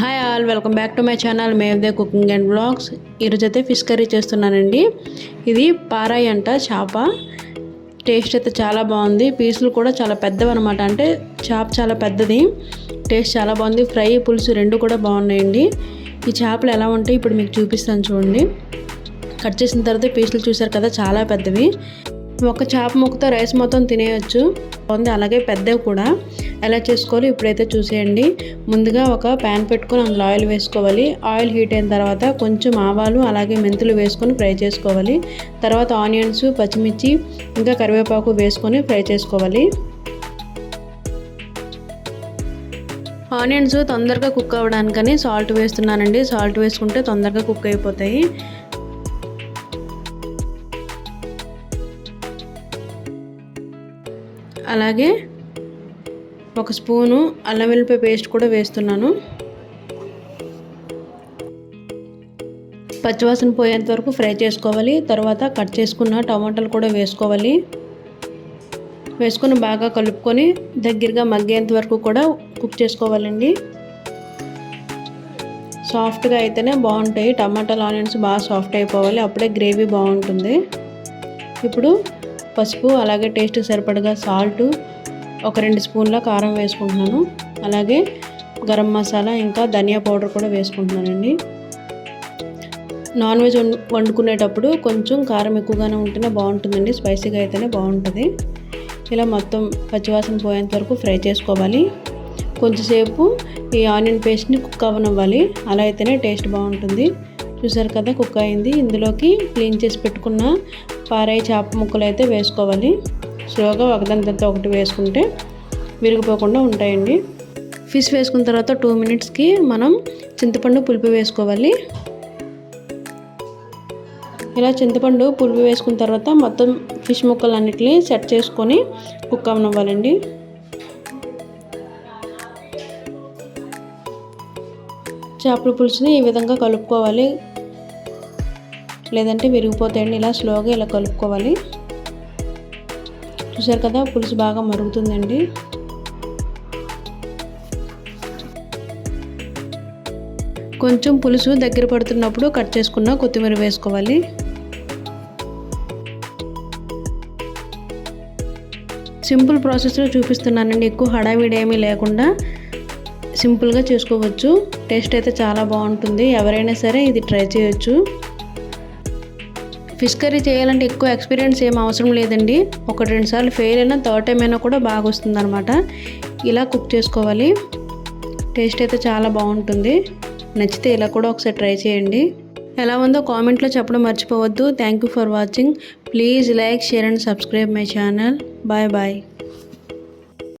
Hi all welcome back to my channel మేవ్దే cooking and blogs ఈరోజు అయితే fish curry చేస్తున్నానండి. ఇది పారాయి అంట చేప. టేస్ట్ అయితే చాలా బాగుంది. పీసులు కూడా చాలా పెద్దవి అనమాట అంటే చేప చాలా పెద్దది. టేస్ట్ చాలా బాగుంది. ఫ్రై పులుసు రెండు కూడా బాగున్నాయండి. ఈ చేపలు ఎలా ఉంటాయి ఇప్పుడు మీకు చూపిస్తాను చూడండి. కట్ చేసిన తర్వాత పీసులు చూసారు కదా చాలా పెద్దవి. ఒక చేప ముక్కతో రైస్ మొత్తం తినేయచ్చు. ఉంది అలాగే పెద్దవి కూడా. ఎలా చేసుకోవాలి ఇప్పుడైతే చూసేయండి. ముందుగా ఒక ప్యాన్ పెట్టుకొని అందులో ఆయిల్ వేసుకోవాలి. ఆయిల్ హీట్ అయిన తర్వాత కొంచెం ఆవాలు అలాగే మెంతులు వేసుకొని ఫ్రై చేసుకోవాలి. తర్వాత ఆనియన్స్ పచ్చిమిర్చి ఇంకా కరివేపాకు వేసుకొని ఫ్రై చేసుకోవాలి. ఆనియన్స్ తొందరగా కుక్ అవ్వడానికని సాల్ట్ వేస్తున్నానండి. సాల్ట్ వేసుకుంటే తొందరగా కుక్ అయిపోతాయి. అలాగే ఒక స్పూను అల్లం వెల్లిపాయ పేస్ట్ కూడా వేస్తున్నాను. పచ్చివాసన పోయేంత వరకు ఫ్రై చేసుకోవాలి. తర్వాత కట్ చేసుకున్న టమాటాలు కూడా వేసుకోవాలి. వేసుకొని బాగా కలుపుకొని దగ్గరగా మగ్గేంత వరకు కూడా కుక్ చేసుకోవాలండి. సాఫ్ట్గా అయితేనే బాగుంటాయి. టమాటాలు ఆనియన్స్ బాగా సాఫ్ట్ అయిపోవాలి. అప్పుడే గ్రేవీ బాగుంటుంది. ఇప్పుడు పసుపు అలాగే టేస్ట్ సరిపడగా సాల్ట్ ఒక రెండు స్పూన్ల కారం వేసుకుంటున్నాను. అలాగే గరం మసాలా ఇంకా ధనియా పౌడర్ కూడా వేసుకుంటున్నానండి. నాన్ వెజ్ వండుకునేటప్పుడు కొంచెం కారం ఎక్కువగానే ఉంటేనే బాగుంటుందండి. స్పైసీగా అయితేనే బాగుంటుంది. ఇలా మొత్తం పచ్చివాసన పోయేంత వరకు ఫ్రై చేసుకోవాలి. కొంచెంసేపు ఈ ఆనియన్ పేస్ట్ని కుక్ అవ్వనివ్వాలి. అలా అయితేనే టేస్ట్ బాగుంటుంది. చూసారు కదా కుక్ అయింది. ఇందులోకి క్లీన్ చేసి పెట్టుకున్న పారాయి చేప ముక్కలు అయితే వేసుకోవాలి. స్లోగా ఒకదాని తర్వాత ఒకటి వేసుకుంటే విరిగిపోకుండా ఉంటాయండి. ఫిష్ వేసుకున్న తర్వాత టూ మినిట్స్కి మనం చింతపండు పులుపు వేసుకోవాలి. ఇలా చింతపండు పులుపు వేసుకున్న తర్వాత మొత్తం ఫిష్ ముక్కలన్నిటిని సెట్ చేసుకొని కుక్ అవ్వనివ్వాలండి చేపల పులుసుని ఈ విధంగా కలుపుకోవాలి. లేదంటే విరిగిపోతాయండి ఇలా స్లోగా ఇలా కలుపుకోవాలి. చూసారు కదా పులుసు బాగా మరుగుతుందండి. కొంచెం పులుసు దగ్గర పడుతున్నప్పుడు కట్ చేసుకున్న కొత్తిమీర వేసుకోవాలి. సింపుల్ ప్రాసెస్లో చూపిస్తున్నానండి ఎక్కువ హడావిడి ఏమీ లేకుండా సింపుల్గా చేసుకోవచ్చు. టేస్ట్ అయితే చాలా బాగుంటుంది. ఎవరైనా సరే ఇది ట్రై చేయొచ్చు. ఫిష్ కర్రీ చేయాలంటే ఎక్కువ ఎక్స్పీరియన్స్ ఏం అవసరం లేదండి. ఒకటి రెండు సార్లు ఫెయిల్ అయినా థర్డ్ టైం అయినా కూడా బాగా వస్తుంది అనమాట ఇలా కుక్ చేసుకోవాలి. టేస్ట్ అయితే చాలా బాగుంటుంది. నచ్చితే ఇలా కూడా ఒకసారి ట్రై చేయండి. ఎలా ఉందో కామెంట్లో చెప్పడం మర్చిపోవద్దు. Thank you for watching please like share and subscribe my channel bye bye